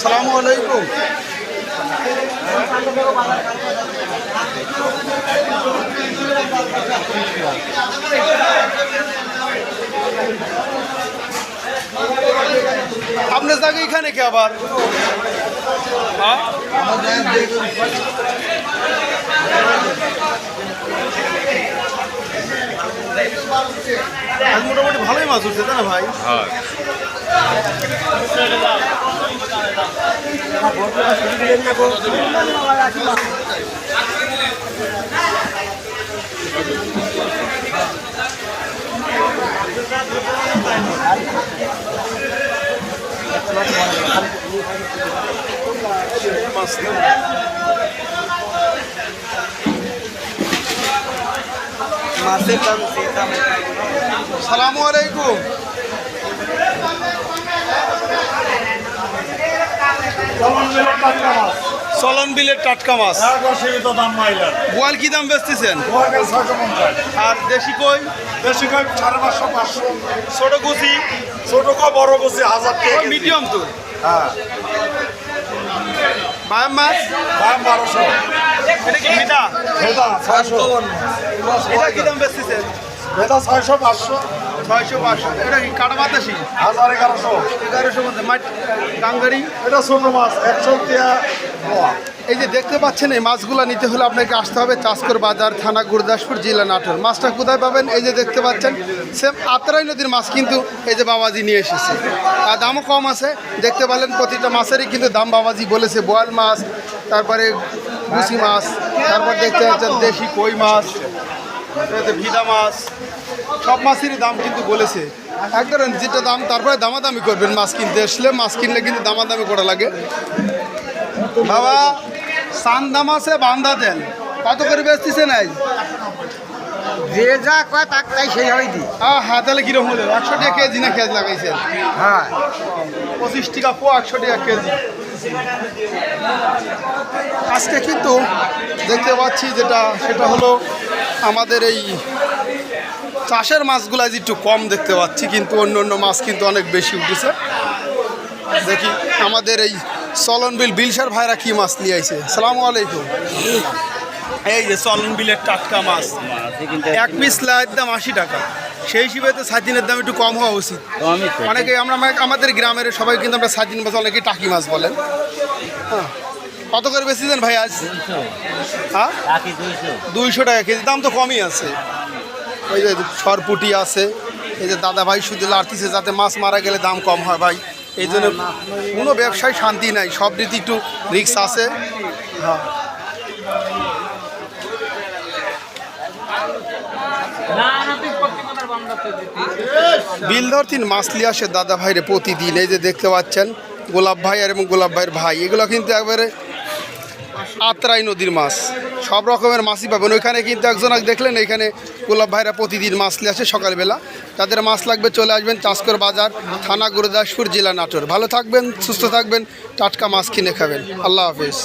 সালামু আলাইকুম। আপনার জায়গা এখানে কে আবার হ্যাঁ? মোটামুটি ভালোই মাছ উঠছে তাই না ভাই মাছ সালামু আলাইকুম। চলন বিলের টাটকা মাছ। বোয়াল কি দাম বেচতেছেন? আর দেশি কই? বেশি কম সাড়ে পাঁচশো পাঁচশো। ছোট গুচি ছোট কো বড় বসে হাজার টাকা মিডিয়াম তো। হ্যাঁ। বায়াম মাছ? দাম বারোশো। এটা কি ভেদা ভেদা ছয়শো। এটা কি দাম বেচতেছেন ভেদা ছয়শো পাঁচশো। ছয়শো পাঁচশো। এটা কি কাটা বাতাসি? হাজার এগারোশো। এগারোশো মধ্যে। মাঠ গাঙ্গারি? এটা ছোট মাছ একশো টিয়া। এই যে দেখতে পাচ্ছেন, এই মাছগুলো নিতে হলে আপনাকে আসতে হবে চাষকর বাজার থানা, গুরদাসপুর জেলা নাটোর। মাছটা কোথায় পাবেন? এই যে দেখতে পাচ্ছেন, সেম আত্রাই নদীর মাছ কিন্তু এই যে বাবাজি নিয়ে এসেছে। আর দামও কম আছে, দেখতে পেলেন প্রতিটা মাছেরই কিন্তু দাম বাবাজি বলেছে, বোয়াল মাছ, তারপরে গুছি মাছ, তারপর দেখতে পাচ্ছেন দেশি কই মাছ ভিদা মাছ, সব মাছেরই দাম কিন্তু বলেছে। এক একদম যেটা দাম, তারপরে দামাদামি করবেন মাছ কিনতে। আসলে মাছ কিনলে কিন্তু দামাদামি করা লাগে। বাবা সান্দাম আছে বান্দা দেন। কত করে বেচতেছে নাই? যে যা কয় তাক তাই সেই হয় দি। হ্যাঁ হ্যাঁ তাহলে কীরকম হলো? একশো টাকা কেজি না কেজি লাগাইছেন হ্যাঁ। পঁচিশ টাকা পো একশো টাকা কেজি। আজকে কিন্তু দেখতে পাচ্ছি যেটা সেটা হলো আমাদের এই চাষের মাছগুলো আজ একটু কম দেখতে পাচ্ছি কিন্তু অন্য অন্য মাছ কিন্তু অনেক বেশি উঠেছে। দেখি আমাদের এই চলন বিল বিলসার ভাইরা কি মাছ নিয়ে আইছে? সালামু আলাইকুম। এই যে চলন বিলের টাটকা মাছ, এক পিস লাইয়ের দাম আশি টাকা। সেই হিসেবে তো সাদিনের দাম একটু কম হওয়া উচিত। অনেকে আমরা আমাদের গ্রামের সবাই কিন্তু আমরা সাদিন মাছ অনেকে টাকি মাছ বলেন। হ্যাঁ। কত করে বেশি দেন ভাই আজ? হ্যাঁ? দুইশো টাকা কেজি, দাম তো কমই আছে। ওই যে সরপুটি আছে, এই যে দাদা ভাই শুধু লাড়তিছে যাতে মাছ মারা গেলে দাম কম হয় ভাই। এই জন্য কোনো ব্যবসায় শান্তি নাই, সব রীতি একটু রিক্স আছে। বিলধর তিন মাসলি আসে দাদা ভাইরে প্রতিদিন, এই যে দেখতে পাচ্ছেন গোলাপ ভাই আর এবং গোলাপ ভাইয়ের ভাই, এগুলো কিন্তু একবারে আত্রাই নদীর মাছ। সব রকমের মাছই পাবেন। ওইখানে কিন্তু একজন দেখলেন এখানে গোলাপ ভাইরা প্রতিদিন মাছ নিয়ে আসে সকালবেলা। তাদের মাছ লাগবে, চলে আসবেন চাষকর বাজার, থানা গুরুদাসপুর, জেলা নাটোর। ভালো থাকবেন, সুস্থ থাকবেন, টাটকা মাছ কিনে খাবেন। আল্লাহ হাফিজ।